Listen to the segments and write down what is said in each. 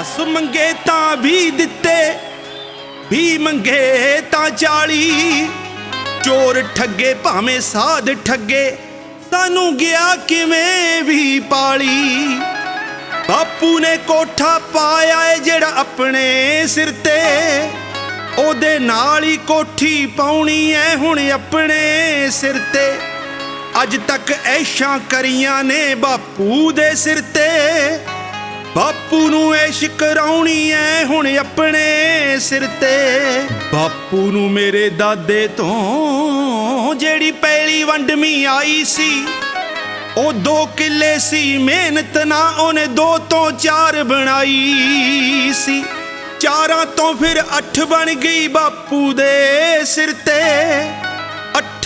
ਅਸ ਮੰਗੇ ਤਾਂ ਵੀ ਦਿੱਤੇ, ਵੀ ਮੰਗੇ ਤਾਂ ਚਾਲੀ ਚੋਰ ਠੱਗੇ ਭਾਵੇਂ ਸਾਧ ਠੱਗੇ, ਸਾਨੂੰ ਗਿਆ ਕਿਵੇਂ ਵੀ ਪਾਲੀ। ਬਾਪੂ ਨੇ ਕੋਠਾ ਪਾਇਆ ਏ ਜਿਹੜਾ ਆਪਣੇ ਸਿਰ ਤੇ। ਉਹਦੇ ਨਾਲ ਹੀ ਕੋਠੀ ਪਾਉਣੀ ਐ ਹੁਣ ਆਪਣੇ ਸਿਰ ਤੇ। ਅੱਜ ਤੱਕ ਐਸ਼ਾਂ ਕਰੀਆਂ ਨੇ ਬਾਪੂ ਦੇ ਸਿਰ ਤੇ। ਬਾਪੂ ਨੂੰ ਐਸ਼ ਕਰਾਉਣੀ ਐ ਹੁਣ ਆਪਣੇ ਸਿਰ ਤੇ। ਬਾਪੂ ਨੂੰ ਮੇਰੇ ਦਾਦੇ ਤੋਂ ਜਿਹੜੀ ਪਹਿਲੀ ਵੰਡਮੀ ਆਈ ਸੀ, ਉਹ ਦੋ ਕਿੱਲੇ ਸੀ, ਮਿਹਨਤ ਨਾ ਉਹਨੇ ਦੋ ਤੋਂ ਚਾਰ ਬਣਾਈ ਸੀ। ਚਾਰਾਂ ਤੋਂ ਫਿਰ ਅੱਠ ਬਣ ਗਈ ਬਾਪੂ ਦੇ ਸਿਰ ਤੇ।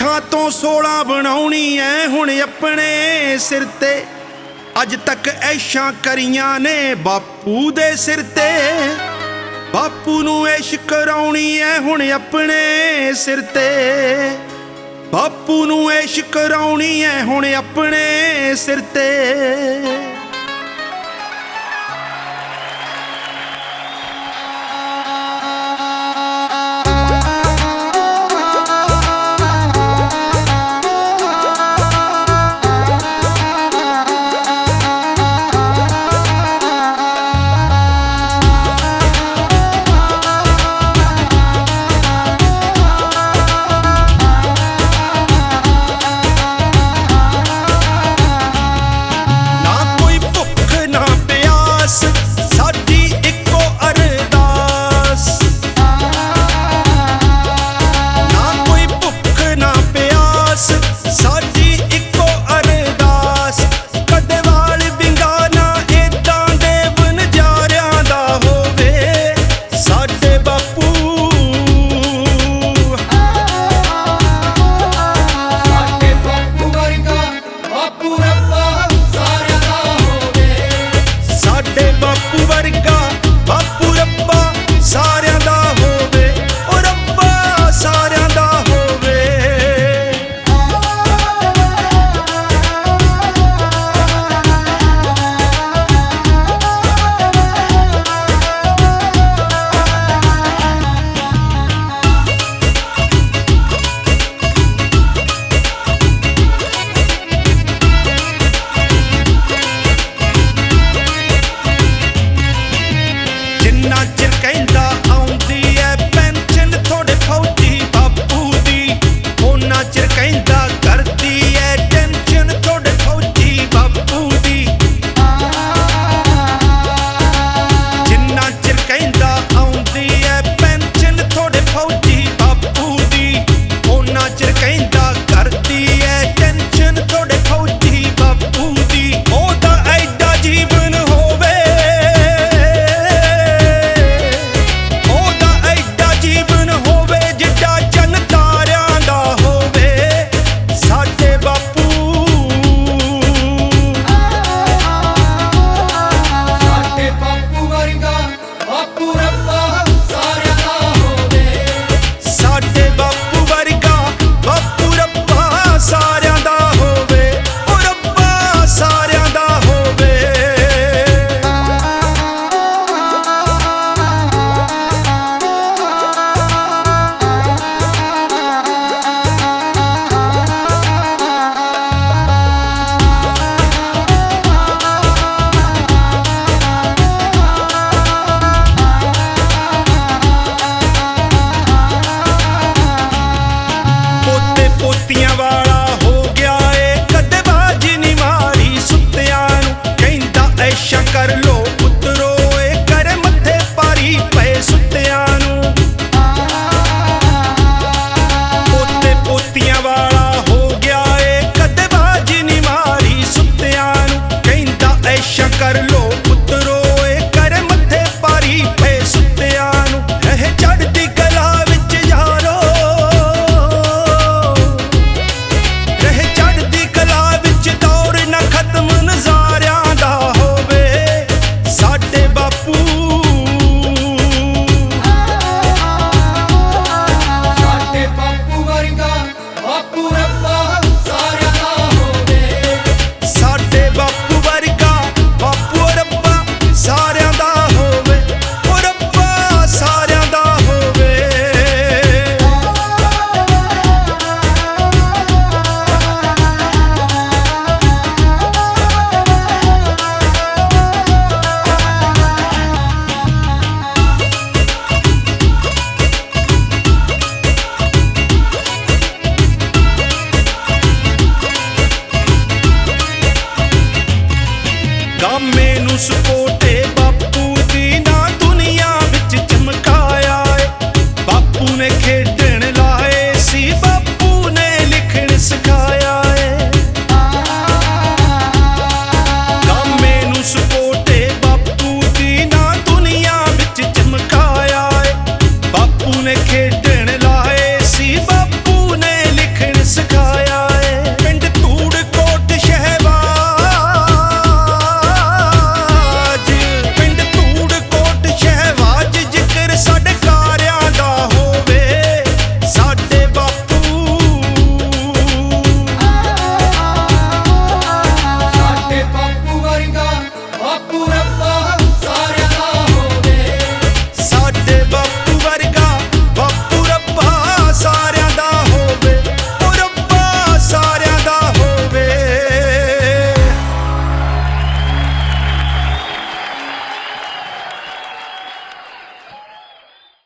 ਅੱਠਾਂ ਤੋਂ 16 ਬਣਾਉਣੀ ਐ ਹੁਣ ਆਪਣੇ ਸਿਰ ਤੇ। ਅੱਜ ਤੱਕ ਐਸ਼ਾਂ ਕਰੀਆਂ ਨੇ ਬਾਪੂ ਦੇ ਸਿਰ ਤੇ। ਬਾਪੂ ਨੂੰ ਐਸ਼ ਕਰਾਉਣੀ ਐ ਹੁਣ ਆਪਣੇ ਸਿਰ ਤੇ। ਬਾਪੂ ਨੂੰ ਐਸ਼ ਕਰਾਉਣੀ ਐ ਹੁਣ ਆਪਣੇ ਸਿਰ ਤੇ।